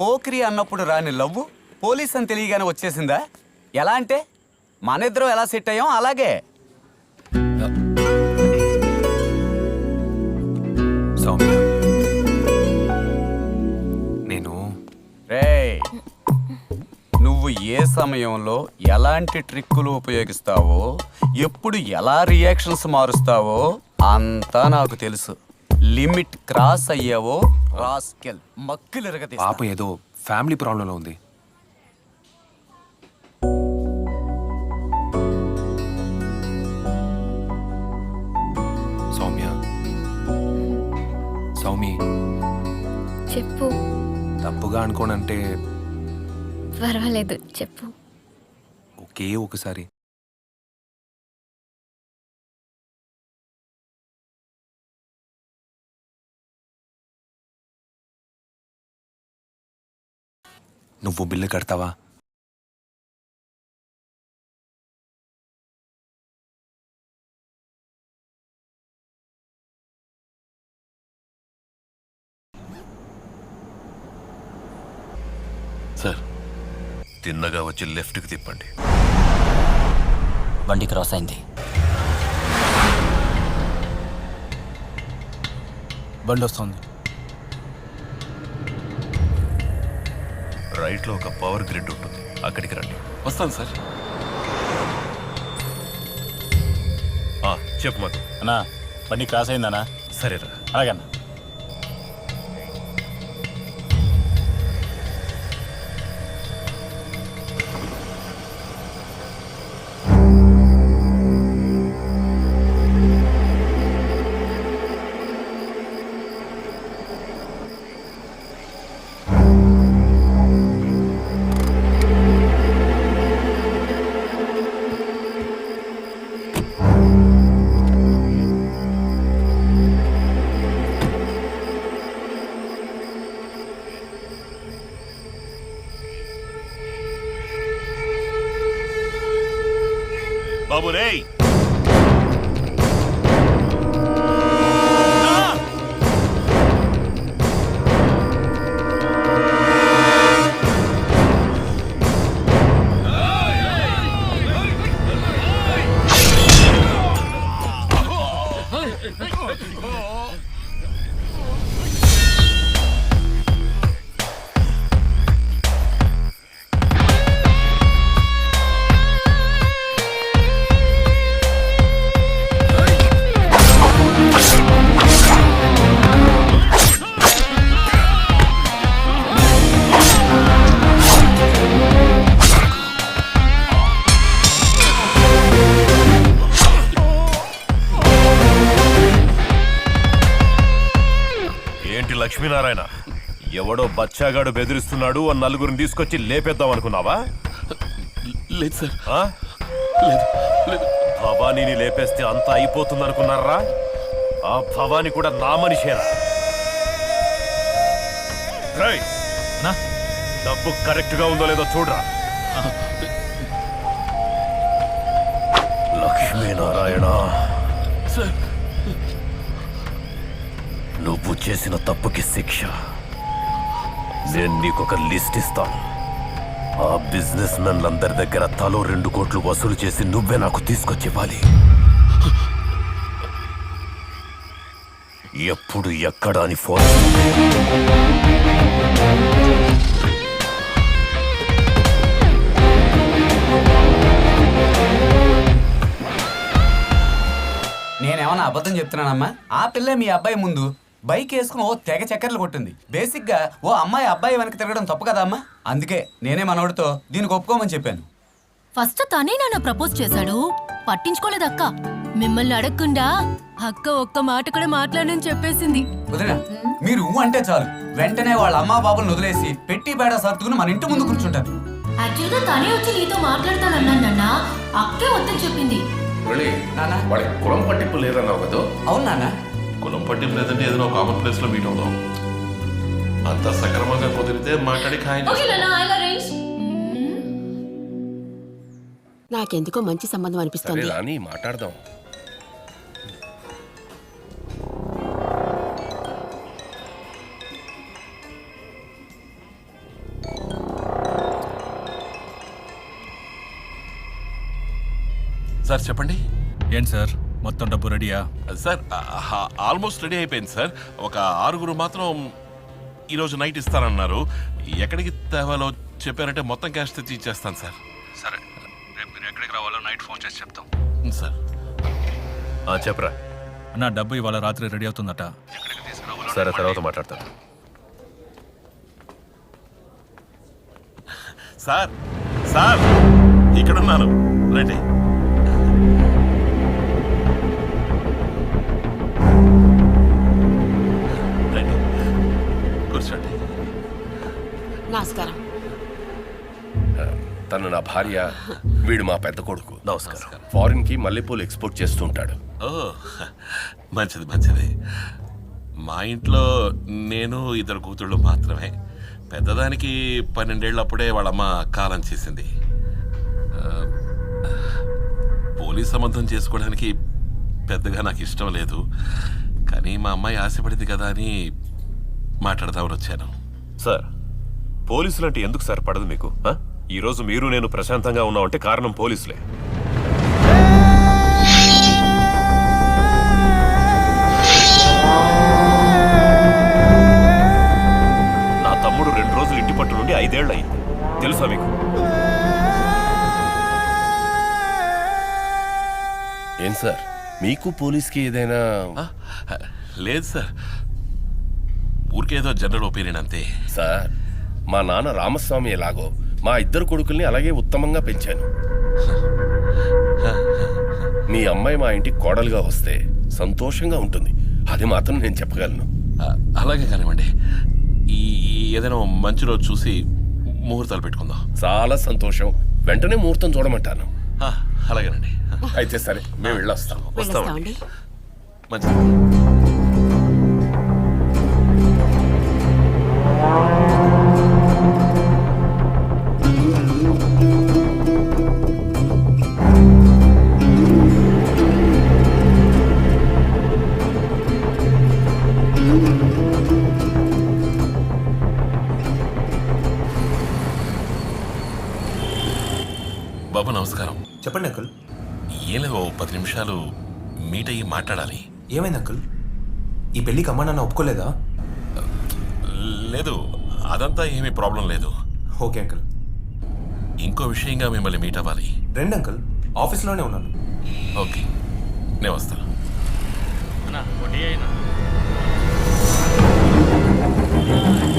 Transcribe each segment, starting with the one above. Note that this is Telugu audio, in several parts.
పోకిరి అన్నప్పుడు రాని లవ్వు పోలీస్ అని తెలియగానే వచ్చేసిందా? ఎలా అంటే? మన ఇద్దరం ఎలా సెట్ అయ్యాం? అలాగే. సౌమ్య నేను రేయ్ నువ్వు ఏ సమయంలో ఎలాంటి ట్రిక్కులు ఉపయోగిస్తావో ఎప్పుడు ఎలా రియాక్షన్స్ మారుస్తావో అంతా నాకు తెలుసు. లిమిట్ క్రాస్ అయ్యావో రాస్కెల్ మక్కులు పాప ఏదో ఫ్యామిలీ ప్రాబ్లంలో ఉంది. సౌమ్య. సౌమి. చెప్పు. తప్పుగా అనుకోనంటే పర్వాలేదు చెప్పు. ఒకే ఒకసారి. నువ్వు బిల్లు కడతావా? సార్ తిన్నగా వచ్చి లెఫ్ట్కి తిప్పండి. బండి క్రాస్ అయింది. బండి వస్తుంది. రైట్లో ఒక పవర్ గ్రిడ్ ఉంటుంది. అక్కడికి రండి. వస్తాను సార్. ఆ, చెప్పు మాకు అన్నా బండి క్రాస్ అయిందన్నా? సరేరా. అలాగన్నా. బాబు రేయ్ లక్ష్మీనారాయణ ఎవడో బచ్చాగాడు బెదిరిస్తున్నాడు ఆ నలుగురిని తీసుకొచ్చి లేపేద్దాం అనుకున్నావా? లేదు సార్. ఆ? లేదు లేదు. భవానీని లేపేస్తే అంతా అయిపోతుంది అనుకున్నారా ఆ భవానీ కూడా నా మనిషేరా రేయ్, నా? డబ్బు కరెక్ట్గా ఉందో లేదో చూడరా. లక్ష్మీనారాయణ సార్. నువ్వు చేసిన తప్పుకి శిక్ష. నేను నీకొక లిస్ట్ ఇస్తాను. ఆ బిజినెస్ మెన్లందరి దగ్గర తలో రెండు కోట్లు వసూలు చేసి నువ్వే నాకు తీసుకొచ్చి ఇవ్వాలి ఎప్పుడు ఎక్కడ అని ఫోన్ నేనేమన్నా అబద్ధం చెప్తున్నానమ్మా? ఆ పిల్ల మీ అబ్బాయి ముందు. బైక్ వేసుకుని ఓ తెగ చక్కర్లు కొట్టింది. బేసిక్గా ఓ అమ్మాయి అబ్బాయి వెనక తిరగడం తప్పు కదా అమ్మా? అందుకే నేనే మనోడితో దీనికి ఒప్పుకోమని చెప్పాను. ఫస్ట్ తనే నాన్న ప్రపోజ్ చేశాడు. పట్టించుకోలేదక్క. మిమ్మల్ని అడగకుండా అక్క ఒక్క మాట కూడా మాట్లాడని చెప్పేసింది. వదినా మీరు ఊ అంటే చాలు. వెంటనే వాళ్ళ అమ్మా బాబులను వదిలేసి పెట్టి బేడ సర్దుకుని మన ఇంటి ముందు కూర్చుంటారు. యాక్చువల్గా తనే వచ్చి నీతో మాట్లాడతానన్నాను నాన్న. అక్కే వద్దని చెప్పింది. మురళి నాన్న వాడి కులం పట్టింపు లేదన్నావు కదా. అవును నాన్న. కులం పట్టింపు లేదంటే ఏదైనా ఒక కామన్ ప్లేస్లో మీట్ అవుదాం. అంత సక్రమంగా కుదిరితే మాట్లాడి ఖాయం నాకెందుకో మంచి సంబంధం అనిపిస్తుంది. కానీ మాట్లాడదాం. సార్ చెప్పండి. ఏంటి సార్? మొత్తం డబ్బు రెడీయా? సార్ ఆ- ఆల్మోస్ట్ రెడీ అయిపోయింది సార్. ఒక ఆరుగురు మాత్రం ఈరోజు నైట్ ఇస్తారన్నారు ఎక్కడికి తేవాలో చెప్పారంటే మొత్తం క్యాష్ తెచ్చి ఇచ్చేస్తాను సార్. సరే రేపు మీరు ఎక్కడికి రావాలో నైట్ ఫోన్ చేసి చెప్తాం. సార్. ఆ, చెప్పరా. అన్న డబ్బు ఇవాళ రాత్రి రెడీ అవుతుందట. సరే తర్వాత మాట్లాడతాను సార్ సార్ ఇక్కడున్నాను. రండి. నమస్కారం. తను నా భార్య వీడు మా పెద్ద కొడుకు. నమస్కారం. ఫారిన్కి మల్లెపూలు ఎక్స్పోర్ట్ చేస్తుంటాడు ఓ మంచిది మంచిది. మా ఇంట్లో నేను ఇద్దరు కూతుళ్ళు మాత్రమే. పెద్దదానికి పన్నెండేళ్ళప్పుడే వాళ్ళమ్మ కాలం చేసింది. ఆ, పోలీస్ సంబంధం చేసుకోవడానికి పెద్దగా నాకు ఇష్టం లేదు. కానీ మా అమ్మాయి ఆశపడింది కదా అని మాట్లాడదామని వచ్చాను. సార్ పోలీసులు అంటే ఎందుకు సార్ పడదు మీకు? ఈ రోజు మీరు నేను ప్రశాంతంగా ఉన్నామంటే కారణం పోలీసులే. నా తమ్ముడు రెండు రోజులు ఇంటి పట్టు నుండి ఐదేళ్ళు అయింది తెలుసా మీకు? ఏం సార్? మీకు పోలీస్కి ఏదైనా లేదు సార్. ఊరికేదో జనరల్ ఒపీనియన్ అంతే. సార్ మా నాన్న రామస్వామి ఎలాగో మా ఇద్దరు కొడుకుల్ని అలాగే ఉత్తమంగా పెంచాను. మీ అమ్మాయి మా ఇంటికి కోడలుగా వస్తే సంతోషంగా ఉంటుంది. అది మాత్రం నేను చెప్పగలను. అలాగే కానివ్వండి. ఈ ఏదైనా మంచి రోజు చూసి ముహూర్తాలు పెట్టుకుందాం. చాలా సంతోషం. వెంటనే ముహూర్తం చూడమంటాను. అలాగేనండి. అయితే సరే మేము వెళ్ళొస్తాం. వెళ్ళొస్తామండి. మంచిది. నమస్కారం. చెప్పండి అంకుల్. ఏం లేదు ఓ పది నిమిషాలు మీట్ అయ్యి మాట్లాడాలి. ఏమైంది అంకుల్? ఈ పెళ్ళికి అమ్మ నాన్న ఒప్పుకోలేదా? లేదు అదంతా ఏమీ ప్రాబ్లం లేదు. Okay uncle. ఇంకో విషయంగా మిమ్మల్ని మీట్ అవ్వాలి. రండి అంకుల్ ఆఫీస్లోనే ఉన్నాను. ఓకే నేను వస్తాను సార్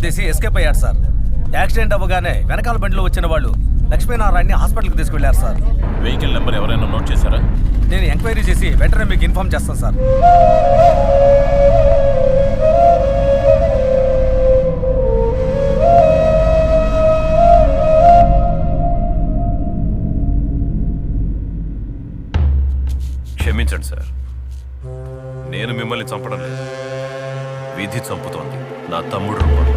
గుద్దేసి ఎస్కేప్ అయ్యాడు సార్ యాక్సిడెంట్ అవ్వగానే వెనకాల బండిలో వచ్చిన వాళ్ళు లక్ష్మీనారాయణని హాస్పిటల్కి తీసుకెళ్ళారు సార్ వెహికల్ నెంబర్ ఎవరైనా నోట్ చేశారా? నేను ఎంక్వైరీ చేసి వెంటనే మీకు ఇన్ఫార్మ్ చేస్తాను సార్ క్షమించండి సార్ నేను మిమ్మల్ని చంపడం లేదు. విధి చంపుతోంది. నా తమ్ముడు రూపంలో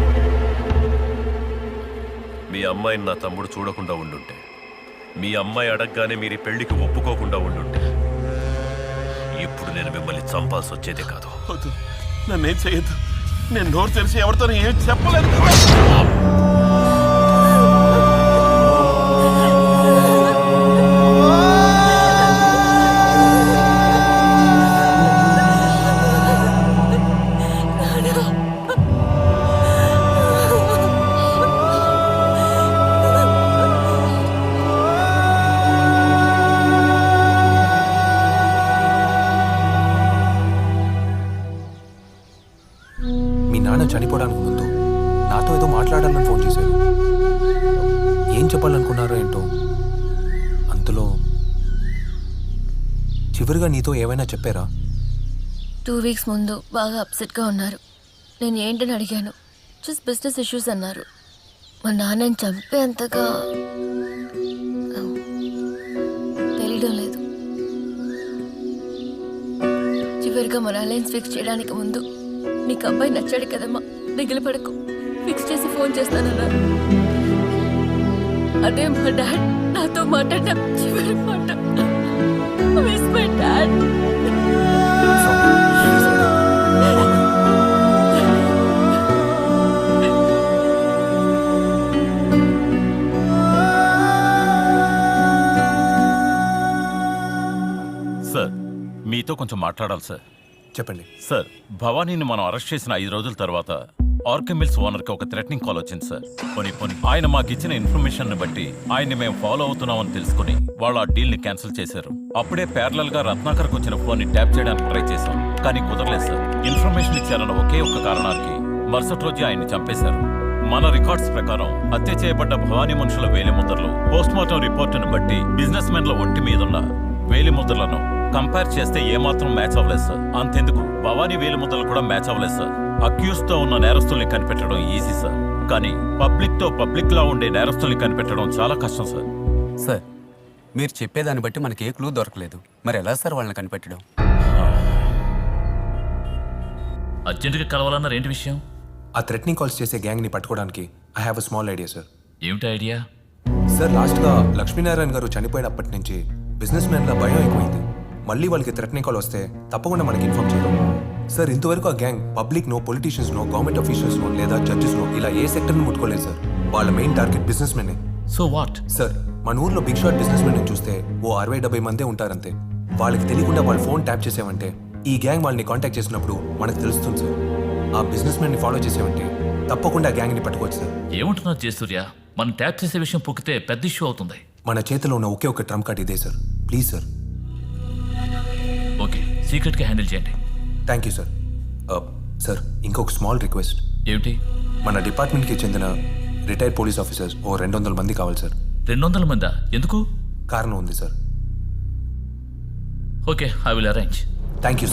మీ అమ్మాయిని నా తమ్ముడు చూడకుండా ఉండుంటే. మీ అమ్మాయి అడగగానే మీరు పెళ్ళికి ఒప్పుకోకుండా ఉండుంటే. ఇప్పుడు నేను మిమ్మల్ని చంపాల్సి వచ్చేదే కాదు. నన్నేం చేయొద్దు. నేను నోరు తెరిచి ఎవరితో ఏం చెప్పలేదు నేను చనిపోవడానికి ముందు నాతో ఏదో మాట్లాడాలని ఫోన్ చేశారు. ఏం చెప్పాలనుకున్నారో ఏంటో అంతలో చివరిగా నీతో ఏమైనా చెప్పారా? టూ వీక్స్ ముందు బాగా అప్సెట్గా ఉన్నారు. నేను ఏంటని అడిగాను. జస్ట్ బిజినెస్ ఇష్యూస్ అన్నారు. మా నాన్నని చంపేంతగా తెలియడం లేదు. చివరిగా మన అలయన్స్ ఫిక్స్ చేయడానికి ముందు నీకు అబ్బాయి నచ్చాడు కదమ్మా దిగులు పడకు. ఫిక్స్ చేసి ఫోన్ చేస్తానన్నా. అదే మా డాడ్ నాతో మాట్లాడడం చివరి మాట. మిస్ మై డాడ్ సార్ మీతో కొంచెం మాట్లాడాలి సార్ చెప్పండి. సార్ భవానీని మనం అరెస్ట్ చేసిన ఐదు రోజుల తర్వాత ఆర్కెమిల్స్ ఓనర్కి ఒక థ్రెటనింగ్ కాల్ వచ్చింది సార్. పోనీ పోనీ. ఆయన మాకు ఇచ్చిన ఇన్ఫర్మేషన్ బట్టి ఆయన్ని మేము ఫాలో అవుతున్నామని తెలుసుకుని వాళ్ళు ఆ డీల్ని క్యాన్సిల్ చేశారు. అప్పుడే ప్యారలల్గా రత్నాకర్కి వచ్చిన ఫోన్ని ట్యాప్ చేయడానికి ట్రై చేశాం కానీ కుదరలేదు సార్. ఇన్ఫర్మేషన్ ఇచ్చారన్న ఒకే ఒక్క కారణానికి మరుసటి రోజు ఆయన్ని చంపేశారు. మన రికార్డ్స్ ప్రకారం హత్య చేయబడ్డ భవానీ మనుషుల వేలి ముద్రలు పోస్ట్ మార్టం రిపోర్టును బట్టి బిజినెస్ మెన్ల ఒంటి మీదున్న వేలి ముద్రలను కంపేర్ చేస్తే ఏమాత్రం మ్యాచ్ అవ్వలేదు సార్. అంతెందుకు భవానీ వేలి ముద్రలు కూడా మ్యాచ్ అవ్వలేదు సార్. అక్యూస్తో ఉన్న నేరస్తుల్ని కనిపెట్టడం ఈజీ సార్. కానీ పబ్లిక్తో పబ్లిక్ లా ఉండే నేరస్తుల్ని కనిపెట్టడం చాలా కష్టం సార్. సార్ మీరు చెప్పేదాన్ని బట్టి మనకి ఏ క్లూ దొరకలేదు. మరి ఎలా సార్ వాళ్ళని కనిపెట్టడం? అర్జెంటుగా కలవాలన్నారు ఏంటి విషయం? ఆ థ్రెటనింగ్ కాల్స్ చేసే గ్యాంగ్ని పట్టుకోవడానికి I have a small idea sir ఏమిటి ఐడియా? సార్ లాస్ట్గా లక్ష్మీనారాయణ గారు చనిపోయినప్పటి నుంచి బిజినెస్ మ్యాన్ల భయం ఎక్కువైంది. మళ్ళీ వాళ్ళకి థ్రెటనింగ్ కాల్ వస్తే తప్పకుండా మనకి ఇన్ఫార్మ్ చేయడం సార్ ఇంతవరకు ఆ gang public no politicians no government officials no లేదా జడ్జెస్ నో ఇలా ఏ సెక్టర్ని ముట్టుకోలేదు సార్. వాళ్ళ main target businessmen so what sir మన ఊర్లో బిగ్ షాట్ బిజినెస్ మెన్ చూస్తే ఓ అరవై డెబ్బై మందే ఉంటారంతే. వాళ్ళకి తెలియకుండా వాళ్ళు ఫోన్ ట్యాప్ చేసామంటే ఈ గ్యాంగ్ వాళ్ళని కాంటాక్ట్ చేసినప్పుడు మనకు తెలుస్తుంది సార్. ఆ బిజినెస్ని ఫాలో చేసామంటే తప్పకుండా ఆ గ్యాంగ్ని పట్టుకోవచ్చు సార్. ఏమంటున్నారు జయసూర్య? మనం ట్యాప్ చేసే విషయం పొక్కితే పెద్ద ఇష్యూ అవుతుంది. మన చేతిలో ఉన్న ఒకే ఒక ట్రంప్ కార్డ్ ఇదే సార్. ప్లీజ్ సార్ సీక్రెట్గా హ్యాండిల్ చేయండి. థ్యాంక్ యూ సార్ సార్ ఇంకొక స్మాల్ రిక్వెస్ట్ ఏమిటి? మన డిపార్ట్మెంట్కి చెందిన రిటైర్డ్ పోలీస్ ఆఫీసర్స్ ఓ రెండు వందల మంది కావాలి సార్ రెండు వందల మందా? ఎందుకు? కారణం ఉంది sir okay I will arrange thank you sir